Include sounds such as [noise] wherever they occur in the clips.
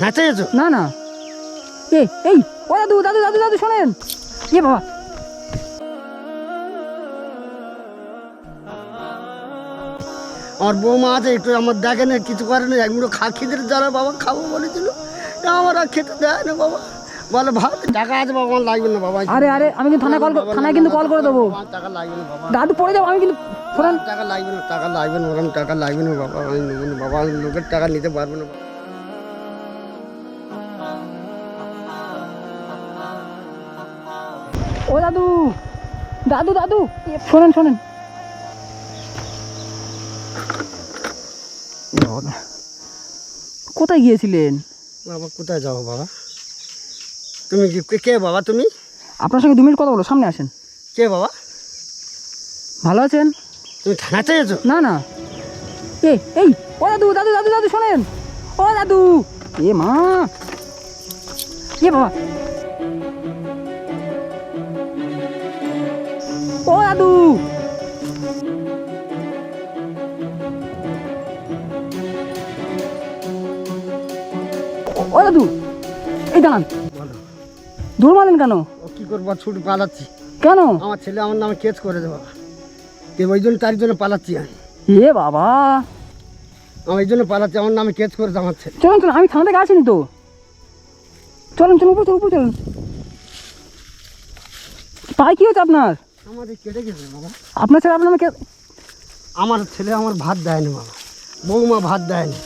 থানাতে এসো না না। এই এই ও দাদু দাদু দাদু দাদু শোনেন। এ বাবা। আমার বৌমা আছে একটু আমার দেখে না কিছু করে না। একগুলো খা খিদের যারা বাবা খাব বলেছিল। তা আমার আর খেতে দেয় না বাবা। বলে ভাত টাকা আছে বাবা আমার লাগবে না বাবা। আরে আরে আমি কিন্তু থানায় কল থানায় কিন্তু কল করে দেবো। টাকা লাগবে না বাবা। দাদু পড়ে যাব আমি কিন্তু টাকা লাগবে না টাকা লাগবে না ওরকম টাকা লাগবে না বাবা। আমি বাবা আমি লোকের টাকা নিতে পারব না। ও দাদু দাদু দাদু শোনেন শোনেন। কোথায় গিয়েছিলেন? বাবা কোথায় যাব বাবা? তুমি কে- কে বাবা তুমি? আপনার সঙ্গে দু মিনিট কথা বলো সামনে আসেন। কে বাবা? ভালো আছেন? তুমি থানাতে এসো না না। এ এই ও দাদু দাদু দাদু দাদু শোনেন। ও দাদু এ মা। এ বাবা। দাদু। ও দাদু এই বলো। দৌড় কেন? ও কী করব ছুট পালাচ্ছি। কেন? আমার ছেলে আমার নামে কেস করে দেবো। কে ওই জন্য তার জন্য পালাচ্ছি আমি। এ বাবা। আমার এই জন্য পালাচ্ছি আমার নামে কেস করেছে আমার ছেলে। চলুন চলুন আমি থানা থেকে আসিনি তো। চলুন চলুন উপর চলুন উপর চলুন। পায়ে কি হচ্ছে আপনার? আমাদের কেটে গেছে বাবা। আপনার ছেলে আপনার আমার ছেলে আমার ভাত দেয়নি বাবা। বৌমা ভাত দেয়নি।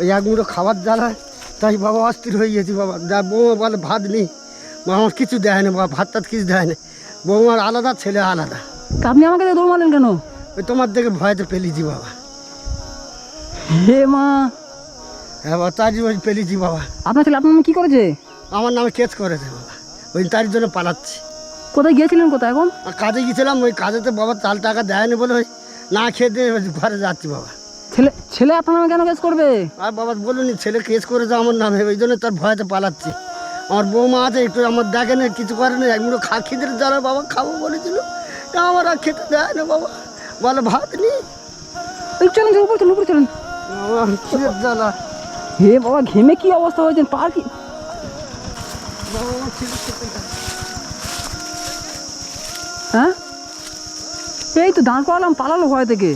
ওই এক মুঠো খাবার জ্বালায় তাই বাবা অস্থির হয়ে গেছি বাবা। যা বৌমা বলে ভাত নেই। মা আমার কিছু দেয় না বাবা ভাত টাত কিছু দেয় না বৌমার আলাদা ছেলে আলাদা। আপনি আমাকে দৌড় মারলেন কেন? ওই তোমার দেখে ভয়তে পেলিছি বাবা। হে মা। হ্যাঁ বাবা তার জন্য পেলিছি বাবা। আপনার ছেলে আপনার কি করেছে? আমার নামে কেস করেছে বাবা। ওই তার জন্য পালাচ্ছি। কোথায় গিয়েছিলেন কোথায় এখন? কাজে গিয়েছিলাম ওই কাজেতে বাবা চাল টাকা দেয়নি বলে ওই না খেয়ে দিয়ে ঘরে যাচ্ছি বাবা। ছেলে ছেলে আপনার নামে কেন কেস করবে? আর বাবা বলুনি ছেলে কেস করে করেছে আমার নামে ওই জন্য তার ভয়তে পালাচ্ছি। আমার বৌমা আছে একটু আমার দেখে না কিছু করে না একগুলো খা খিদের যারা বাবা খাব বলেছিল তা আমার আর খেতে দেয় না বাবা। বলে ভাত নি। চলুন চলুন উপর চলুন উপর চলুন। আমার খিদের জ্বালা হে বাবা ঘেমে কি অবস্থা হয়েছেন? পার কি বাবা আমার এই তো দাঁড় করালাম পালালো ভয় থেকে।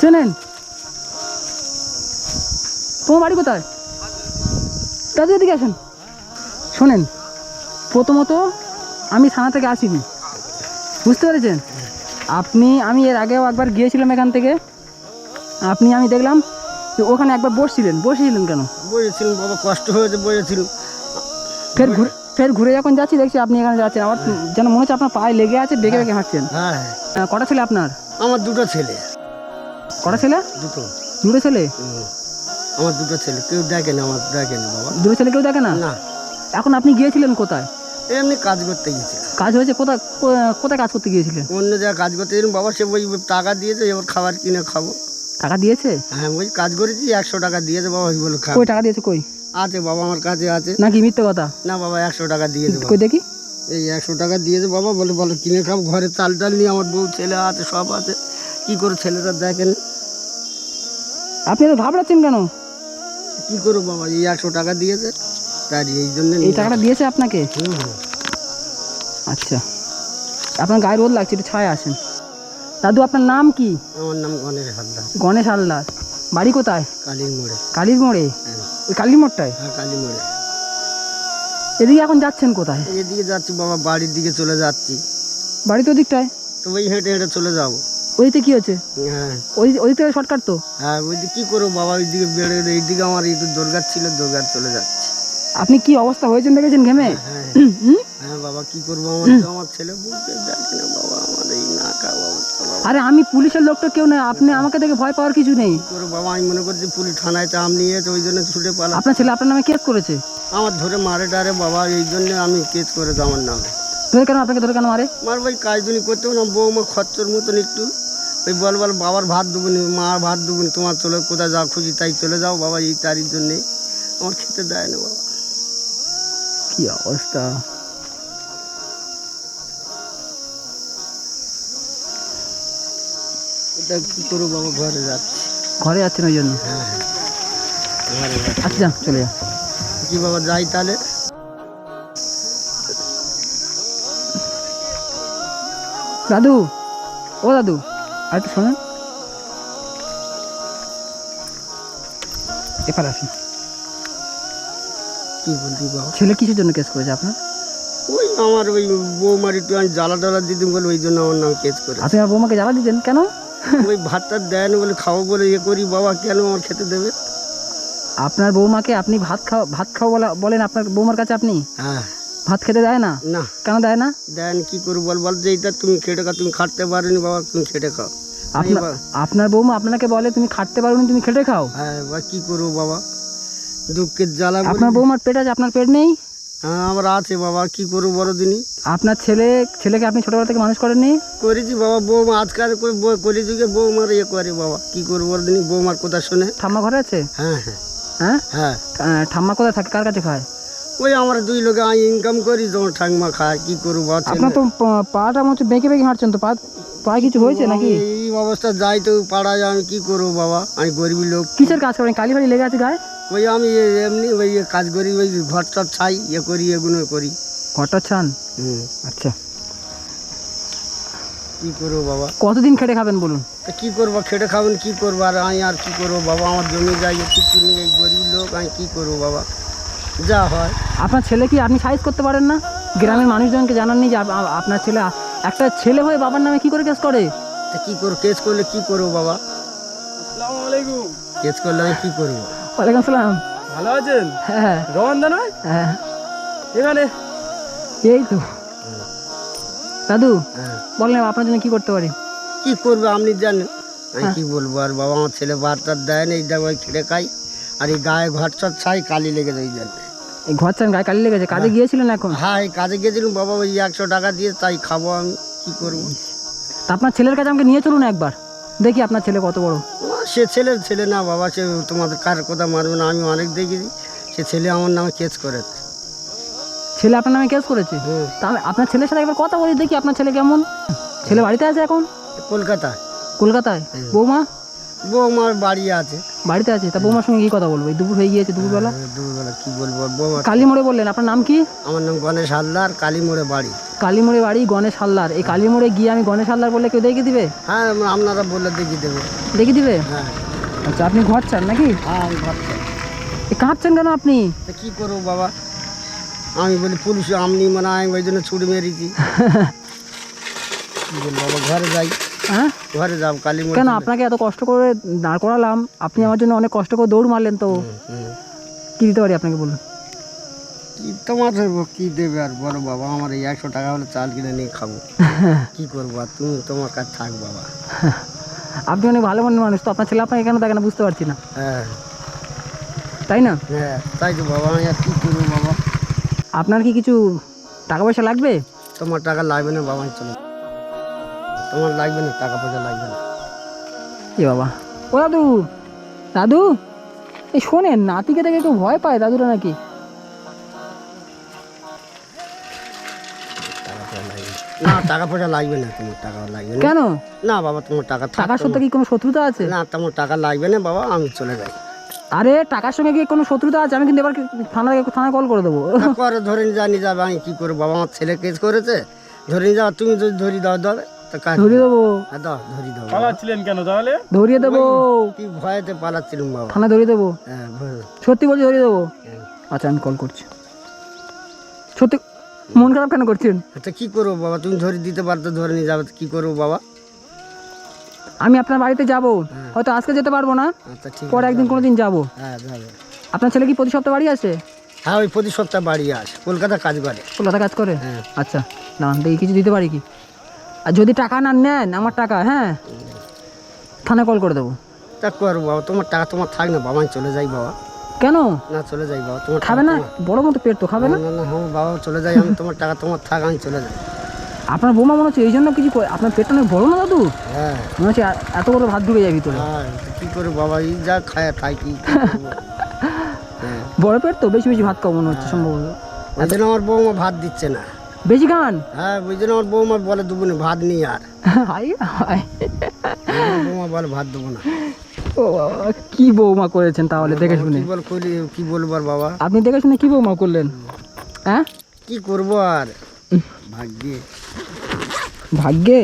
চেনেন? তোমার বাড়ি কোথায়? দাদু এদিকে আসেন। শোনেন প্রথমত আমি থানা থেকে আসিনি। বুঝতে পেরেছেন? আপনি আমি এর আগেও একবার গিয়েছিলাম এখান থেকে। আপনি আমি দেখলাম যে ওখানে একবার বসছিলেন। বসেছিলেন কেন? বসেছিলেন বাবা কষ্ট হয়েছে বলেছিলাম ফের ঘুরে ফের ঘুরে যখন যাচ্ছি দেখছি আপনি এখানে যাচ্ছেন। আমার যেন মনে হচ্ছে আপনার পায়ে লেগে আছে বেগে বেগে হাঁটছেন। হ্যাঁ হ্যাঁ। কটা ছেলে আপনার? আমার দুটো ছেলে। কটা ছেলে? দুটো। দুটো ছেলে? আমার দুটো ছেলে। কেউ দেখে না আমার দেখে না বাবা। দুটো ছেলে কেউ দেখে না? না। এখন আপনি গিয়েছিলেন কোথায়? এমনি কাজ করতে গেছিলাম কাজ হয়েছে? কোথায় কোথায় কাজ করতে গিয়েছিলেন? অন্য জায়গায় কাজ করতে গেলাম বাবা সে ওই টাকা দিয়েছে এবার খাবার কিনে খাব। টাকা দিয়েছে? হ্যাঁ ওই কাজ করেছি একশো টাকা দিয়েছে বাবা ওই বলে খাব। কই টাকা দিয়েছে কই? আছে বাবা আমার কাছে আছে। নাকি মিথ্যে কথা? না বাবা একশো টাকা বাবা কই দেখি। এই একশো টাকা দিয়েছে বাবা বলে বলো কিনে খাব ঘরে চাল টাল নিয়ে আমার বউ ছেলে আছে সব আছে। কি করে ছেলেটা দেখেন? আপনি তো ঘাবড়াচ্ছেন কেন? কি করব বাবা এই একশো টাকা দিয়েছে তার এই জন্য এই টাকাটা দিয়েছে আপনাকে? আচ্ছা। আপনার গায়ে রোদ লাগছে একটু ছায় আসেন। দাদু আপনার নাম কি? আমার নাম গণেশ হালদার। গণেশ হালদার। বাড়ি কোথায়? কালীর মোড়ে। কালীর মোড়ে? হ্যাঁ। ওই কালীর হ্যাঁ কালী এদিকে এখন যাচ্ছেন কোথায়? এদিকে যাচ্ছি বাবা বাড়ির দিকে চলে যাচ্ছি। বাড়ি তো ওদিকটায়? তো ওই হেঁটে হেঁটে চলে যাব। ওইতে কি হচ্ছে হ্যাঁ। ওই ওই থেকে শর্টকাট তো? হ্যাঁ ওই দিকে কী করব বাবা? ওই দিকে বেড়ে এইদিকে আমার একটু দরকার ছিল দরকার চলে যাচ্ছে। আপনি কি অবস্থা হয়েছেন দেখেছেন ঘেমে? হ্যাঁ। হুম? হ্যাঁ বাবা কি করব? আমার তো আমার ছেলে বুঝতে দেখে না বাবা আমার এই না খাওয়া আরে আমি পুলিশের লোকটা কেউ নয় আপনি আমাকে দেখে ভয় পাওয়ার কিছু নেই। করে বাবা? আমি মনে করছি পুলিশ থানায় চাম নিয়েছে ওই জন্য ছুটে পালা আপনার ছেলে আপনার নামে কেস করেছে? আমার ধরে মারে টারে বাবা এই জন্য আমি কেস করেছি আমার নামে। ধরে কেন আপনাকে ধরে কেন মারে? মার ভাই কাজ দুনি করতেও না বৌমা খরচর মতন একটু। ওই বল বল বাবার ভাত দেবো নি মা ভাত দেবো নি তোমার চলে কোথায় যা খুশি তাই চলে যাও বাবা এই তারির জন্যে। আমার খেতে দেয় না বাবা। কি অবস্থা? তা কি করব বাবা ঘরে যাচ্ছি। ঘরে যাচ্ছেন ওই জন্য? হ্যাঁ হ্যাঁ। ঘরে আচ্ছা যান চলে যান কি বাবা যাই তাহলে? দাদু ও দাদু আর একটু শোনেন। এবার আসুন। কি বলছি বাবা? ছেলে কিসের জন্য কেস করেছে আপনার? ওই আমার ওই বৌমার একটু আমি জ্বালা টালা দিতাম বলে ওই জন্য আমার নাম কেস করে আপনি আমার বৌমাকে জ্বালা দিতেন? কেন? ওই ভাতটা দেন বলে খাব বলে ইয়ে করি বাবা কেন আমার খেতে দেবে? আপনার বৌমাকে আপনি ভাত খাও ভাত খাও বলা বলেন আপনার বৌমার কাছে আপনি? হ্যাঁ। ভাত খেতে দেয় না? না। কেন দেয় না? দেন কি করব বল বল যে এইটা তুমি খেটে খাও তুমি খাটতে পারোনি বাবা তুমি খেটে খাও। আপনার আপনার বৌমা আপনাকে বলে তুমি খাটতে পারো তুমি খেটে খাও? হ্যাঁ বা কি করব বাবা? দুঃখের জ্বালা আপনার বৌমার পেট আছে আপনার পেট নেই? হ্যাঁ আমার আছে বাবা কি করব বড় দিনই আপনার ছেলে ছেলেকে আপনি ছোটবেলা থেকে মানুষ করেননি? করেছি বাবা বৌমা আজকাল কলি যুগে বৌমার ইয়ে করে বাবা কি করব বড় দিনই বৌমার কথা শুনে। ঠাম্মা ঘরে আছে? হ্যাঁ হ্যাঁ। হ্যাঁ? হ্যাঁ। ঠাম্মা কোথায় থাকে? কার কাছে খায়? ওই আমরা দুই লোকে আমি ইনকাম করি তোমার ঠাংমা খায় কি করব আপনার তো পাটা হচ্ছে বেঁকে বেঁকে হাঁটছেন তো পা পায়ে কিছু হয়েছে নাকি? এই অবস্থা যাই তো পাড়ায় আমি কি করব বাবা? আমি গরিব লোক। কিসের কাজ করেন? কালি ফালি লেগে আছে গায়ে? ওই আমি এমনি ওই কাজ করি ওই ঘর টর ছাই ইয়ে করি এগুলো করি। ঘরটা ছান? হুম। আচ্ছা। কি করব বাবা? কতদিন খেটে খাবেন বলুন? তা কি করব খেটে খাবেন কি করব আর আমি আর কি করব? বাবা আমার জমি যাই কিছু নেই গরিব লোক আমি কি করব বাবা? যা হয়। আপনার ছেলে কি আপনি সাইজ করতে পারেন না? গ্রামের মানুষজনকে জানাননি যে আপ- আপ- আপনার ছেলে একটা ছেলে হয়ে বাবার নামে কি করে কেস করে? তা কি করব? কেস করলে কি করব বাবা? কেস করলে আমি কি করব? ওয়ালাইকুম সালাম। ভালো আছেন? হ্যাঁ রমান দা নয় হ্যাঁ। এখানে। এই তো। দাদু হ্যাঁ। বলেন আপনার জন্য কি করতে পারি? কি করবে আপনি জানেন? আমি কি বলব? আর বাবা আমার ছেলে টাত দেয় না এই দেখ খেটে খাই আর এই গায়ে ঘর চর ছাই কালি লেগে যায় জানে এই ঘর চান গায়ে কালি লেগেছে কাজে গিয়েছিলেন এখন? হ্যাঁ এই কাজে গেছিলাম বাবা ওই একশো টাকা দিয়ে তাই খাব আমি কি করব? তা আপনার ছেলের কাছে আমাকে নিয়ে চলুন একবার। দেখি আপনার ছেলে কত বড়। সে ছেলের ছেলে না বাবা সে তোমাদের কার কথা মারবে না আমি অনেক দেখেছি। সে ছেলে আমার নামে কেস করেছে। ছেলে আপনার নামে কেস করেছে? তাহলে আপনার ছেলের সাথে একবার কথা বলি দেখি আপনার ছেলে কেমন। ছেলে বাড়িতে আছে এখন? কলকাতা কলকাতায়? হুম। বৌমা? বৌমার বাড়ি আছে। বাড়িতে আছে। তা বৌমার সঙ্গে কি কথা বলব? এই দুপুর হয়ে গিয়েছে দুপুরবেলা। হ্যাঁ, দুপুরবেলা কি বলব? বৌমা কালী মোড়ে বললেন আপনার নাম কি? আমার নাম গণেশ হালদার কালী মোড়ে বাড়ি। কালী মোড়ে বাড়ি গণেশ হালদার। এই কালী মোড়ে গিয়ে আমি গণেশ হালদার বললে কেউ দেখে দিবে? হ্যাঁ আপনারা বললে দেখিয়ে দেবো। দেখে দিবে? হ্যাঁ। আচ্ছা আপনি ঘর চান নাকি? হ্যাঁ আমি ভাবছি এ কাঁদছেন কেন আপনি? তা কী করব বাবা? আমি বলি পুলিশ আমনি মানে আমি ওই জন্য ছুটি মেরেছি। [laughs] বাবা ঘরে যাই। হ্যাঁ? ঘরে যাও কালী কেন আপনাকে এত কষ্ট করে দাঁড় করালাম? আপনি আমার জন্য অনেক কষ্ট করে দৌড় মারলেন তো। কি দিতে পারি আপনাকে বলুন? কি তোমার কি দেবে আর বলো বাবা? আমার এই একশো টাকা হলে চাল কিনে নিয়ে খাব। [laughs] কি করব আর তুমি তোমার কাছে থাক বাবা। [laughs] আপনি অনেক ভালো মনের মানুষ তো আপনার ছেলে আপনাকে কেন দেখে না বুঝতে পারছি না। হ্যাঁ। তাই না? হ্যাঁ তাই তো বাবা আমি আর কি করব বাবা? আপনার কি কিছু টাকা পয়সা লাগবে? তোমার টাকা লাগবে না বাবা চলে। তোমার লাগবে না টাকা পয়সা লাগবে না। এ বাবা। ও দাদু দাদু এই শোনেন নাতিকে দেখে কেউ ভয় পায় দাদুরা নাকি? না। টাকা পয়সা লাগবে না তোমার টাকা লাগবে না। কেন? না বাবা তোমার টাকা টাকার সাথে কি কোনো শত্রুতা আছে? না তোমার টাকা লাগবে না বাবা আমি চলে যাই। আরে টাকার সঙ্গে কি কোনো শত্রুতা আছে? আমি কিন্তু এবার থানায় থানায় কল করে দেবো। পরে ধরে নিয়ে জানি যাবে আমি কি করব? বাবা আমার ছেলে কেস করেছে। ধরে নিয়ে যাও তুমি যদি ধরি দাও কাজ ধরিয়ে দেবো। হ্যাঁ, দাও ধরি দাও পালাচ্ছিলেন কেন তাহলে? ধরিয়ে দেবো। কি ভয়েতে পালাচ্ছিলাম বাবা? থানায় ধরিয়ে দেবো। হ্যাঁ সত্যি বলছি ধরিয়ে দেবো? হ্যাঁ। আচ্ছা আমি কল করছি। সত্যি মন খারাপ কেন করছেন? তা কি করব বাবা? তুমি ধরে দিতে পারতো ধরে নিয়ে যাবে কি করব বাবা? আমি আপনার বাড়িতে যাব। হ্যাঁ। হয়তো আজকে যেতে পারব না। আচ্ছা পরে একদিন কোনো দিন যাব। হ্যাঁ আপনার ছেলে কি প্রতি সপ্তাহ বাড়ি আসে? হ্যাঁ ওই প্রতি সপ্তাহ বাড়ি আসে। কলকাতা কাজ করে। কলকাতা কাজ করে? আচ্ছা না দেখি কিছু দিতে পারি কি? আর যদি টাকা না নেন আমার টাকা হ্যাঁ? থানায় কল করে দেবো। তা করব বাবা তোমার টাকা তোমার থাক না বাবা আমি চলে যাই বাবা। কেন? না চলে যাই বাবা তোমার খাবে না? বড় মতো পেট তো খাবে না? না হ্যাঁ বাবা চলে যাই আমি তোমার টাকা তোমার থাক আমি চলে যাই। আপনার বৌমা মনে হচ্ছে এই জন্য কিছু আপনার পেটটা অনেক বড় না দাদু? হ্যাঁ। মনে হচ্ছে এত বড় ভাত ঢুকে যায় ভিতরে। হ্যাঁ কি করে বাবা এই যা খায় খাই কি হ্যাঁ [laughs] বড় পেট তো বেশি বেশি ভাত খাও মনে হচ্ছে সম্ভবত। ওই জন্য আমার বৌমা ভাত দিচ্ছে না। বেশি খান? হ্যাঁ ওই জন্য আমার বৌমা বলে দুপুরে ভাত নিই আর। High high. বৌমা বলে ভাত দেবো না। ও বাবা কি বৌমা করেছেন তাহলে দেখে শুনে। বল করি কি বলব আর বাবা? আপনি দেখে শুনে কি বৌমা করলেন? হ্যাঁ? কি করব আর? ভাগ্যে। ভাগ্যে?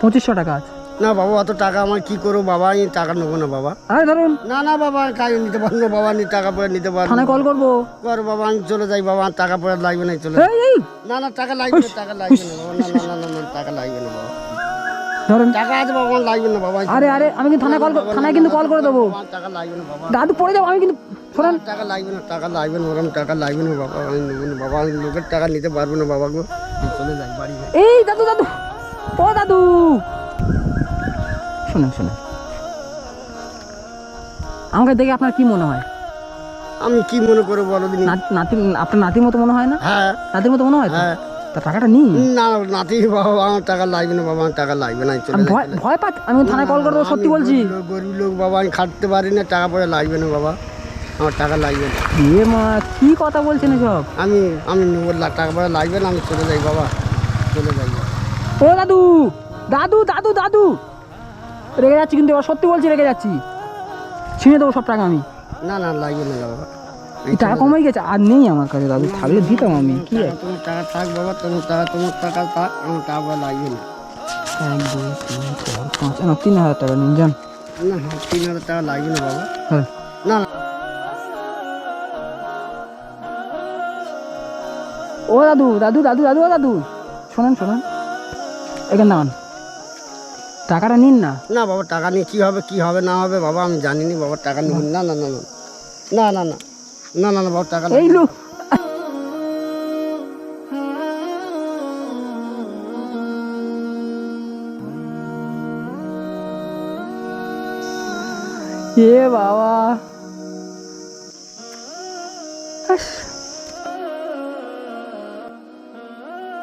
পঁচিশশো টাকা আছে। না বাবা অত টাকা আমার কি করব? বাবা আমি টাকা নেব না বাবা। আরে ধরুন। না না বাবা কাজ নিতে পারব না বাবা আমি টাকা পয়সা নিতে পারব থানায় কল করব। কর বাবা আমি চলে যাই বাবা আমার টাকা পয়সা লাগবে না চলে এই এই। না না টাকা লাগবে না টাকা লাগবে না বাবা না না না না না টাকা লাগবে না বাবা। ধরেন। টাকা আছে বাবা আমার লাগবে না বাবা আরে আরে আমি কিন্তু থানায় কল থানায় কিন্তু কল করে দেবো। আমার টাকা লাগবে না বাবা। দাদু পড়ে যাব আমি কিন্তু শোনেন। টাকা লাগবে না টাকা লাগবে না ওরকম টাকা লাগবে না বাবা আমি নেব না বাবা আমি লোকের টাকা নিতে পারব না বাবা গো আমি চলে যাই বাড়ি যাই। এই দাদু দাদু। ও দাদু। শোনেন শোনেন। আমাকে দেখে আপনার কি মনে হয়? আমি কি মনে করে বলো দিন নাতি আপনার নাতির মতো মনে হয় না? হ্যাঁ। নাতির মতো মনে হয় হ্যাঁ। তা টাকাটা নিই না নাতি বাবা আমার টাকা লাগবে না বাবা আমার টাকা লাগবে না চলে ভয় ভয় পাচ্ছি আমি থানায় কল করে সত্যি বলছি। গরিব লোক, বাবা আমি খাটতে পারি না টাকা পয়সা লাগবে না বাবা আমার টাকা লাগবে না। এ মা কি কথা বলছেন এসব? আমি আমি নেব লা- টাকা পয়সা লাগবে না আমি চলে যাই বাবা চলে যাই। ও দাদু দাদু দাদু দাদু। রেগে যাচ্ছি কিন্তু এবার সত্যি বলছি রেগে যাচ্ছি। ছিঁড়ে দেবো সব টাকা আমি। না না লাগবে না বাবা। এই টাকা কমে গেছে আর নেই আমার কাছে দাদু। থাকলে দিতাম আমি কি তোমার টাকা থাক বাবা তোমার টাকা তোমার টাকা থাক আমার টাকা লাগবে না। এক দুই তিন চার পাঁচ না তিন হাজার টাকা নিন যান। না তিন হাজার টাকা লাগবে না বাবা। হ্যাঁ। না না। ও দাদু দাদু দাদু দাদু ও দাদু। শোনেন শোনেন। এখানে দাঁড়ান টাকাটা নিন না না বাবা টাকা নিয়ে কী হবে কী হবে না হবে বাবা আমি জানি নি বাবা টাকা নেব না না না না না না না না না না বাবা টাকা এই লোক এ বাবা